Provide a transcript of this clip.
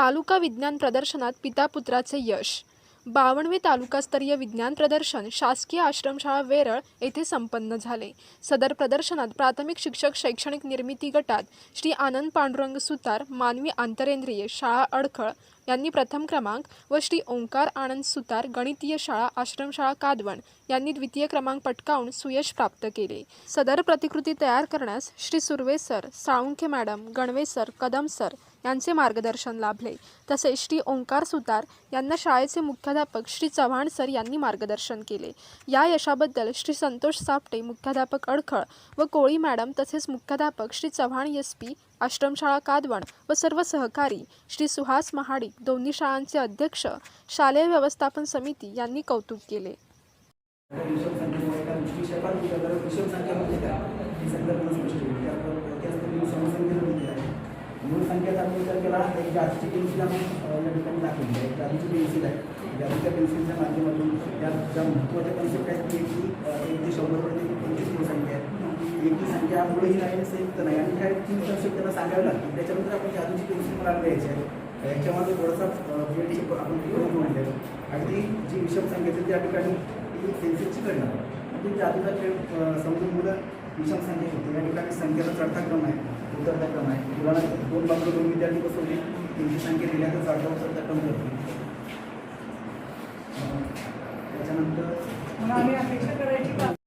तालुका विज्ञान प्रदर्शनात पिता पुत्राचे यश. बावणवे तालुकास्तरीय विज्ञान प्रदर्शन शासकीय आश्रमशाळा वेरळ येथे संपन्न झाले. सदर प्रदर्शनात प्राथमिक शिक्षक शैक्षणिक निर्मिती गटात श्री आनंद पांडुरंग सुतार मानवी आंतरेंद्रिय शाळा अडखळ यांनी प्रथम क्रमांक व श्री ओंकार आनंद सुतार गणितीय शाळा आश्रमशाळा कादवण यांनी द्वितीय क्रमांक पटकावून सुयश प्राप्त केले. सदर प्रतिकृती तयार करण्यास Shri Surve sir Salunkhe madam Ganave sir Kadam sir यांचे मार्गदर्शन लाभले. तसेच श्री ओंकार सुतार यांना शाळेचे मुख्याध्यापक श्री चव्हाण सर यांनी मार्गदर्शन केले. या यशाबद्दल श्री संतोष सापटे मुख्याध्यापक अडखळ व कोळी मॅडम तसेच मुख्याध्यापक श्री चव्हाण एस पी आश्रमशाळा कादवण व सर्व सहकारी श्री सुहास महाडिक दोन्ही शाळांचे अध्यक्ष शालेय व्यवस्थापन समिती यांनी कौतुक केले. मूळ संख्येचा आम्ही विचार केला एक जादूची पेन्सिल आम्ही या ठिकाणी दाखवली आहे एक जादूची पेन्सिल आहे जादूच्या पेन्सिलच्या माध्यमातून त्या ज्या महत्त्वाच्या कन्सेप्ट आहेत की की एक ते शंभरपर्यंत पंचवीस मूळ संख्या आहे एक ही संख्या मुळही नाही आणि संयुक्त नाही आणि ह्या तीन कन्सेप्ट त्यांना सांगावे लागतील त्याच्यानंतर आपण जादूची पेन्सिल मला द्यायची आहे याच्यामध्ये थोडासा वेळची आपण प्रयोग म्हणलेलं अगदी जी विषम संख्येची त्या ठिकाणी ती पेन्सिलची गणना म्हणजे जादूचा खेळ समजून मुलं विषम संख्या होती या ठिकाणी संख्येचा चढता क्रम आहे उतरता क्रम आहे मुलांना दोन बाजू दोन विद्यार्थी बसवले त्यांची संख्या दिल्या तर चढता उतरता क्रम करते त्याच्यानंतर आम्ही अपेक्षा करायची